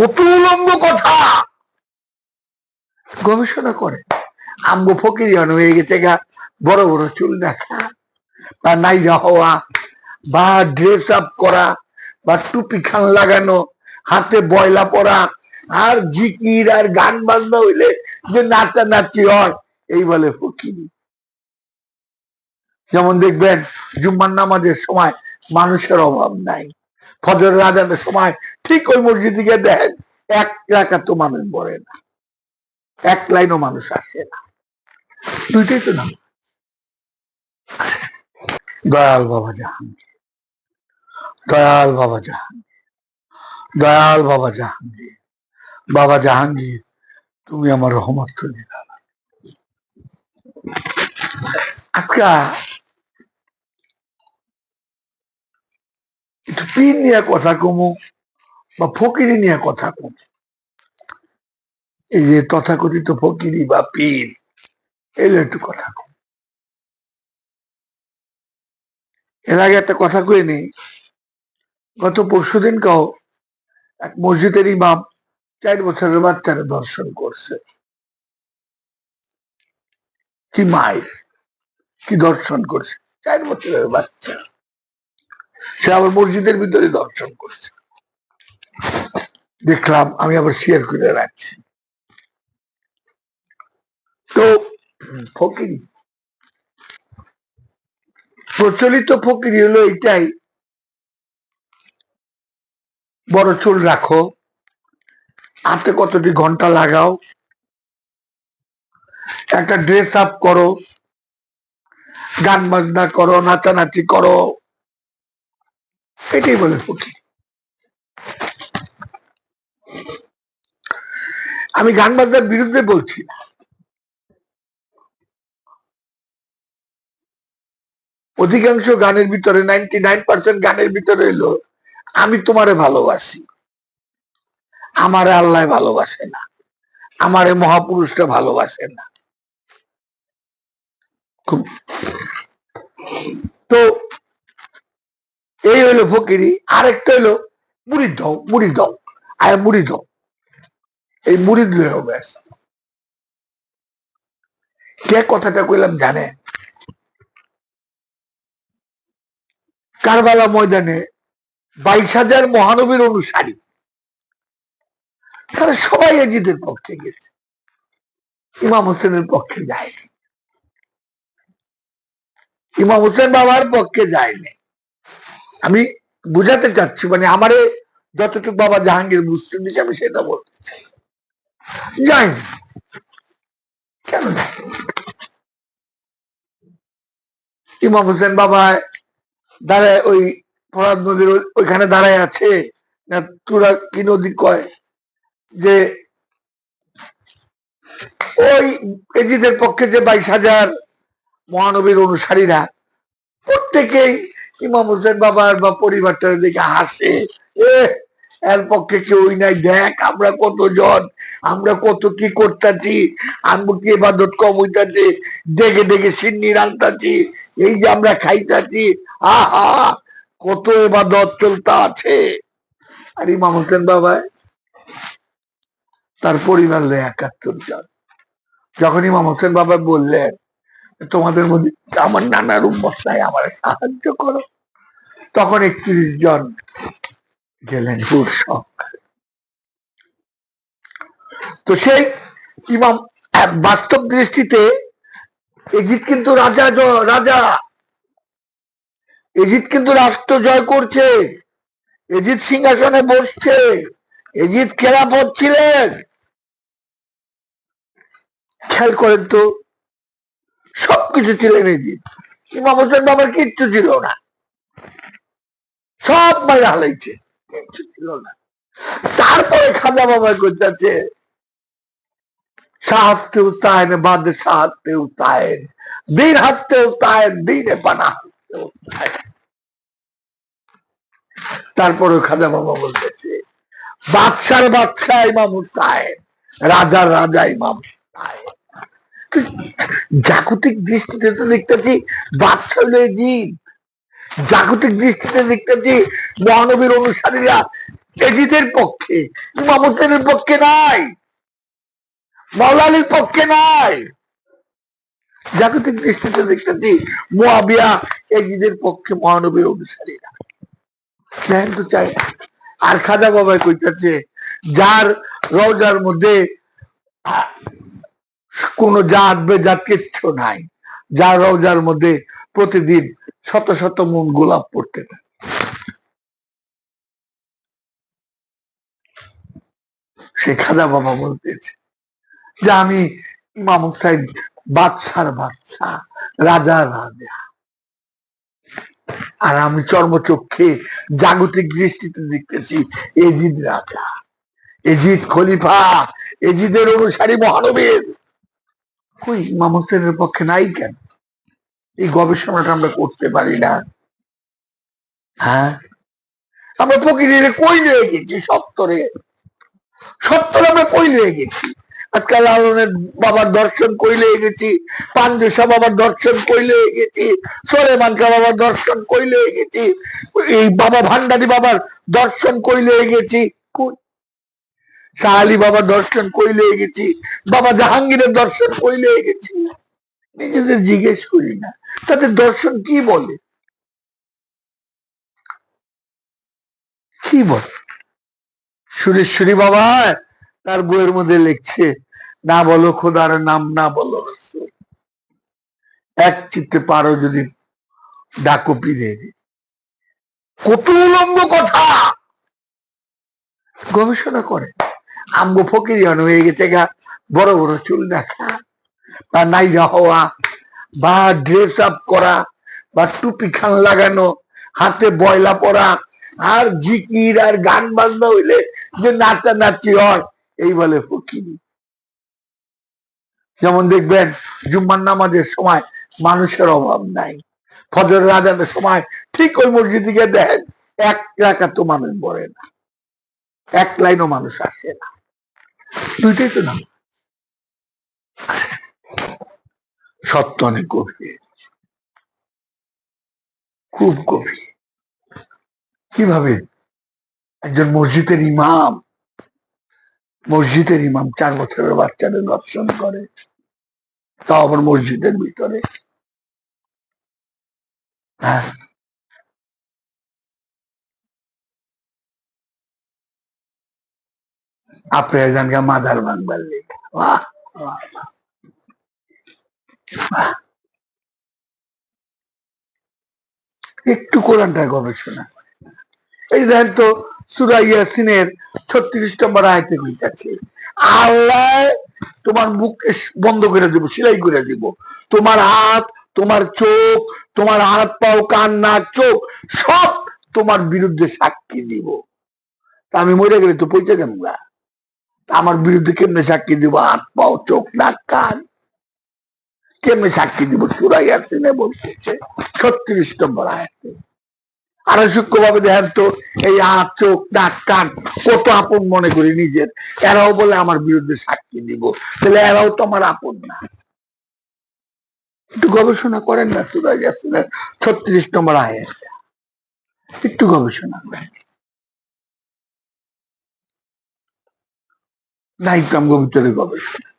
কত উলঙ্গ কথা। গবেষণা করে। আমগো ফকিরি হয়ে গেছে গা, বড় বড় চুল দেখা বা নাইরা হওয়া বা ড্রেস আপ করা বা টুপি খান লাগানো, হাতে বয়লা পরা, আর জিকির আর গান বাজনা হইলে যে নাচা নাচি হয়, এই বলে ফকিরি। যেমন দেখবেন, জুম্মার নামাজের সময় মানুষের অভাব নাই। ফজর রাজানের সময় ঠিক ওই মসজিদে দেখেন এক রাখা তো মানুষ পড়ে না, এক লাইনও মানুষ আসে না। দুইটাই তো না দয়াল বাবা জাহাঙ্গীর, দয়াল বাবা জাহাঙ্গীর, দয়াল বাবা জাহাঙ্গীর বাবা জাহাঙ্গীর, তুমি আমার রহমত আজকা একটু পীর নিয়ে কথা কমু বা ফকিরি নিয়ে কথা কমু। এই যে তথাকথিত ফকিরি বা পীর, এগুলো একটু কথা কম। এর আগে একটা কথা কয়ে নেই গত পরশু দিন কাও এক মসজিদের ইমাম চার বছরের বাচ্চারা দর্শন করছে। কি মায়ের, কি দর্শন করছে, চার বছরের বাচ্চা। সে আবার মসজিদের ভিতরে দর্শন করছে। দেখলাম, আমি আবার শেয়ার করে রাখছি। তো, ফকিরি, প্রচলিত ফকিরি হলো এটাই বড় চুল রাখো, হাতে কতটি ঘণ্টা লাগাও, একটা ড্রেস আপ করো, গান বাজনা করো, নাচানাচি করো এটাই বলে ফকির আমি গান বাজনার বিরুদ্ধে বলছি অধিকাংশ গানের ভিতরে নাইনটি নাইন পার্সেন্ট গানের ভিতরে এলো আমি তোমারে ভালোবাসি। আমারে আল্লাহ ভালোবাসে না। আমারে মহাপুরুষটা ভালোবাসে না। খুব তো এই হইল ফকিরি, আরেকটা হইল মুড়ি দাও মুড়ি দাও, আয় মুড়ি দাও। এই মুড়ি দিলেও ব্যাস কে কথাটা কইলাম জানে? কারবালা ময়দানে বাইশ হাজার মহানবীর অনুসারী। তারা সবাই এজিদের পক্ষে গেছে। ইমাম হোসেনের পক্ষে যায়নি। ইমাম হোসেন বাবার পক্ষে যায়নি। আমি বুঝাতে চাচ্ছি মানে আমারে যতটুকু বাবা জাহাঙ্গীর বুঝতে দিচ্ছে আমি সেটা বলতে চাই। কেন ইমাম হোসেন বাবা দাঁড়ায় ওই ফরাদ নদীর ওইখানে দাঁড়ায় আছে, না তোরা কি নদী কয়? যে ওই এজিদের পক্ষে যে বাইশ হাজার মহানবীর অনুসারীরা প্রত্যেকেই ইমাম হোসেন বাবার বা পরিবারটার দিকে হাসে। এর পক্ষে কেউই নাই। দেখ, আমরা কতজন, আমরা কত কি করতেছি আমরা কি এবাদত কম হইতাছি, ডেকে ডেকে সিন্নি রান্তাছি এই যে আমরা খাইতাছি, আহা, কত এবাদত চলতা আছে। আর ইমাম হোসেন বাবা, তার পরিবার একাত্তর জন। যখন ইমাম হোসেন বাবা বললেন তোমাদের মধ্যে আমার নানার উম্মতায় আমার সাহায্য করো। তখন একত্রিশ জন গেলেন পুরসক তো সেই ইমাম বাস্তব দৃষ্টিতে এজিদ কিন্তু রাজা রাজা। এজিদ কিন্তু রাষ্ট্র জয় করছে। এজিদ সিংহাসনে বসছে। এজিদ খেলাফত ছিলেন। খেয়াল করেন তো সবকিছু ছিলেন এজিদ ইমাম হোসেন বাবার কিচ্ছু ছিল না। সব মারে হালাইছে, কিচ্ছু ছিল না। তারপরে খাজা বাবা করতেছে দিন হাসতে দিনে পানা হাসতে তারপরে খাজা বাবা বলতেছে বাদশার বাদশাহ ইমাম হুসাইন, রাজার রাজা ইমাম হুসাইন। জাগতিক দৃষ্টিতে তো দেখতেছি বাদশাহ জিদ জাগতিক দৃষ্টিতে দেখতেছি মহানবীর অনুসারীরা এজিদের পক্ষে, ইমাম পক্ষে নাই মাওলালির পক্ষে নাই জাগতিক দৃষ্টিতে দেখতেছি মোয়াবিয়া এজিদের পক্ষে মহানবীর অনুসারীরা দেখেন তো চাই। আর খাজা বাবাই কইতাছে, যার রওজার মধ্যে কোন জাত বেজাত কিচ্ছু নাই। যার রওজার মধ্যে প্রতিদিন শত শত মন গোলাপ পড়তে থাকে। সে খাজা বাবা বলতেছে যে, আমি ইমাম হুসাইন বাদশার বাদশা রাজা রাজা। আর আমি চর্মচক্ষে জাগতিক দৃষ্টিতে দেখতেছি এজিদ রাজা। এজিদ খলিফা, এজিদের অনুসারী মহানবীর। কই ইমাম হোসেনের পক্ষে নাই কেন? এই গবেষণাটা আমরা করতে পারি না। হ্যাঁ? আমরা প্রকৃতিরে কই নিয়ে গেছি? সত্তরে। সত্তরে আমরা কই নিয়ে গেছি? আজকাল লালনের বাবার দর্শন কইলে গেছি? পাঞ্জুসা বাবার দর্শন কইলে গেছি? সোলেমানকা বাবার দর্শন কইলে গেছি? এই বাবা ভান্ডারি বাবার দর্শন কইলে গেছি? কই? শাহ আলী বাবার দর্শন কইলে গেছি, বাবা জাহাঙ্গীরের দর্শন কইলে গেছি। নিজেদের জিজ্ঞেস করি না, তাদের দর্শন কি বলে? কি বলে? সুরেশ্বরী বাবা, তার বইয়ের মধ্যে লিখছে, না বলো খোদার নাম, না বলো এক চিত্তে পারো যদি ডাকো পিরে কত উলম্ব কথা! গবেষণা করে। আমগো ফকিরিয়ান হয়ে গেছে গা, বড় বড় চুল দেখা, বা নাইরা হওয়া, বা ড্রেস আপ করা, বা টুপি খান লাগানো, হাতে বয়লা পরা, আর জিকির, আর গান বাজনা হইলে যে নাচানাচি হয়, এই বলে ফকিরি। যেমন দেখবেন, জুম্মার নামাজের সময় মানুষের অভাব নাই। ফজর রাজানের সময় ঠিক ওই মসজিদে দেখেন, এক টাকা তো মানুষ বলে না। এক লাইনও মানুষ আসে না। দুইটাই তো না সত্য অনেক গভীর। খুব গভীর। কীভাবে? একজন মসজিদের ইমাম। মসজিদের ইমাম চার বছরের বাচ্চাদের দর্শন করে। তাও আবার মসজিদের ভিতরে। হ্যাঁ? আপনি একজনকে মাদার ভাঙবার লেগে। একটু কোরআনটা গবেষণা এই দেখেন তো, সুরা ইয়াসিনের ছত্রিশ নম্বর আয়তে হইতাছে আল্লাহ তোমার মুখ বন্ধ করে দিব, সেলাই করে দিব তোমার হাত, তোমার চোখ, তোমার হাত পাও, কান, নাক, চোখ, সব তোমার বিরুদ্ধে সাক্ষী দিব তা আমি মরে গেলে তো পৌঁছে যাব গা। আমার বিরুদ্ধে কেমনে সাক্ষী দিব? হাত, পাও, চোখ, নাক, কান? কেমনে সাক্ষী দিব? সুরাই আসিনে বলতেছে, ছত্রিশ নম্বর আয়াতে। আরও সূক্ষ্ম ভাবে দেখেন তো, এই হাত, চোখ, নাক, কান, কত আপন মনে করি নিজের। এরাও বলে আমার বিরুদ্ধে সাক্ষী দিব। তাহলে এরাও তো আমার আপন না। একটু গবেষণা করেন না সুরাই আসিনের ছত্রিশ নম্বর আয়াত। একটু গবেষণা করেন। নাই তো আমগো ভিতরে গবেষণা।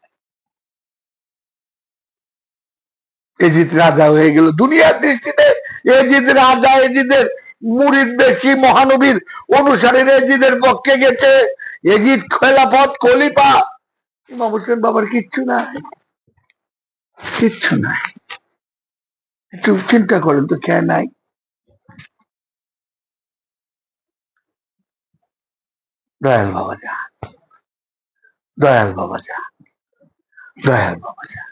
এজিদ রাজা হয়ে গেল। দুনিয়ার দৃষ্টিতে এজিদ রাজা, এজিদের মুরিদ বেশি মহানবীর অনুসারীর এজিদের পক্ষে গেছে। এজিদ খেলাফত, খলিফা। ইমাম হোসেন বাবার কিচ্ছু নাই। কিচ্ছু নাই। একটু চিন্তা করেন তো, কে নাই? দয়াল বাবা যা দয়াল বাবা যা দয়াল বাবা যা